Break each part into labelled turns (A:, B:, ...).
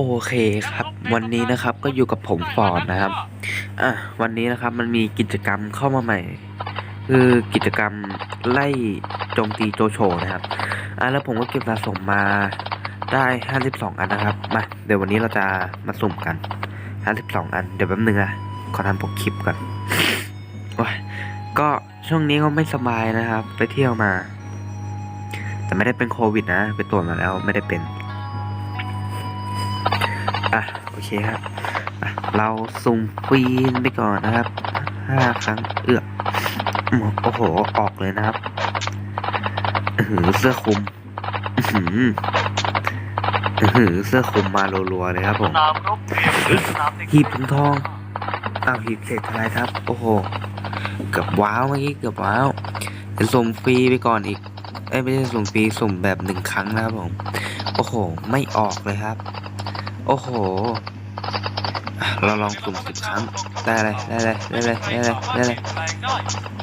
A: โอเคครับ วันนี้นะครับก็อยู่กับผมฟอร์ดนะครับอะวันนี้นะครับมันมีกิจกรรมเข้ามาใหม่ คือกิจกรรมไล่โจมตีโจโฉนะครับอะแล้วผมก็เก็บสะสมมาได้ 52 อันนะครับมาเดี๋ยววันนี้เราจะมาสุ่มกัน 52 อัน เดี๋ยวแป๊บนึงอะขอทำปกคลิปก่อนโอ้ยก็ช่วงนี้ก็ไม่สบายนะครับ ไปเที่ยวมา แต่ไม่ได้เป็นโควิดนะ ไปตรวจมาแล้วไม่ได้เป็น อะโอเคครับอะเราสุ่มฟรีนไปก่อนนะครับห้าครั้งเอือกอืมโอ้โหออกเลยนะครับอื้อหือเสื้อคลุมอื้อหืออื้อหือเสื้อคลุมมารัวๆเลยครับผม
B: สนามรบเปรียบหรือสนามเด็ก
A: หีบถุงทองอ้าวหีบเศษทลายครับ โอ้โหเกือบว้าวเมื่อกี้เกือบว้าวเดี๋ยวสุ่มฟรีไปก่อนอีกเอ้ยไม่ใช่สุ่มฟรีสุ่มแบบหนึ่งครั้งนะครับผม โอ้โห ไม่ออกเลยครับ โอ้โห เราลองสุ่มสิบครั้ง ได้เลยได้เลยได้เลยได้เลยได้เลย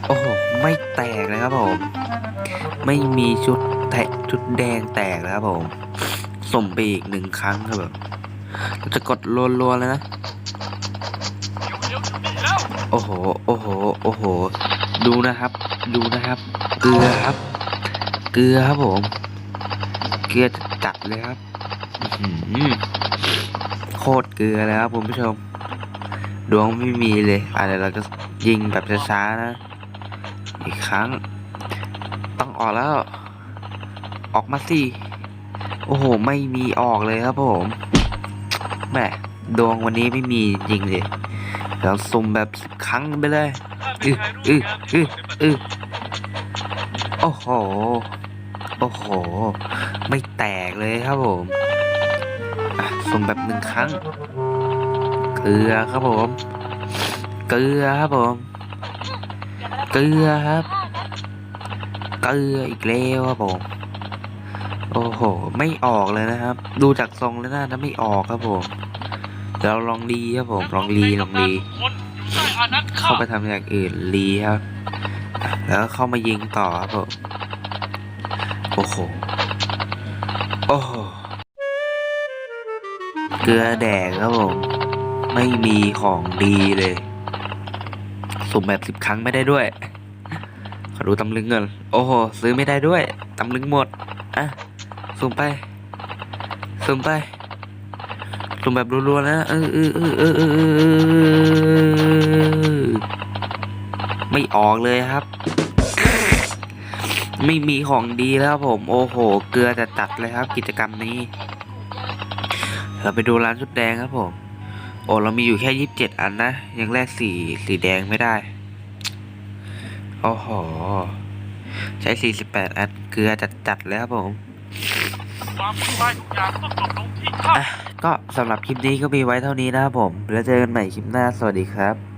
A: โอ้โห ไม่แตกเลยครับผม ไม่มีชุดแตกชุดแดงแตกเลยครับผมสุ่มไปอีกหนึ่งครั้งครับผมเราจะกดรัวๆเลยนะ โอ้โห โอ้โห โอ้โห ดูนะครับ ดูนะครับ เกลือครับ เกลือครับผม เกลือจัดเลยครับ โคตรเกลือเลยครับคุณผู้ชม ดวงไม่มีเลยอะเดี๋ยวเราจะยิงแบบช้าๆนะ อีกครั้ง ต้องออกแล้ว ออกมาสิ โอ้โห ไม่มีออกเลยครับผมแหมดวงวันนี้ไม่มีจริงเลยเราสุ่มแบบครั้งไปเลยอืออืออืออือโอ้โห โอ้โห ไม่แตกเลยครับผม มแบบหนึ่งครั้ง เกลือครับผม เกลือครับผม เกลือครับ เกลืออีกแล้วครับผม โอ้โห ไม่ออกเลยนะครับ ดูจากทรงแล้วน่าจะไม่ออกครับผมเดี๋ยวเราลองรีครับผม ลองรีลองรีเข้าไปทำอย่างอื่นรีครับ แล้วเข้ามายิงต่อครับผม โอ้โห โอ้โห เกลือแดกครับผม ไม่มีของดีเลย สุ่มแบบสิบครั้งไม่ได้ด้วย ขอดูตำลึงก่อนโอ้โห ซื้อไม่ได้ด้วย ตำลึงหมด อะ สุ่มไป สุ่มไป สุ่มแบบรัวๆนะ เออเออเออเออเออเออไม่ออกเลยครับ ไม่มีของดีแล้วผม โอ้โห เกลือจะจัดเลยครับ กิจกรรมนี้ เราไปดูร้านชุดแดงครับผม โอ้เรามีอยู่แค่ยีิบเจ็ดอันนะ ยังแลกสีสีแดงไม่ได้ โอ้โห ใช้สี่สิบแปดอันเกลือจัดจัดแล้วครับผม
B: ความวุ่นวายทุกอย่างต้องจบลงที่ท่า
A: ก็สำหรับคลิปนี้ก็มีไว้เท่านี้นะครับผม แล้วเจอกันใหม่คลิปหน้า สวัสดีครับ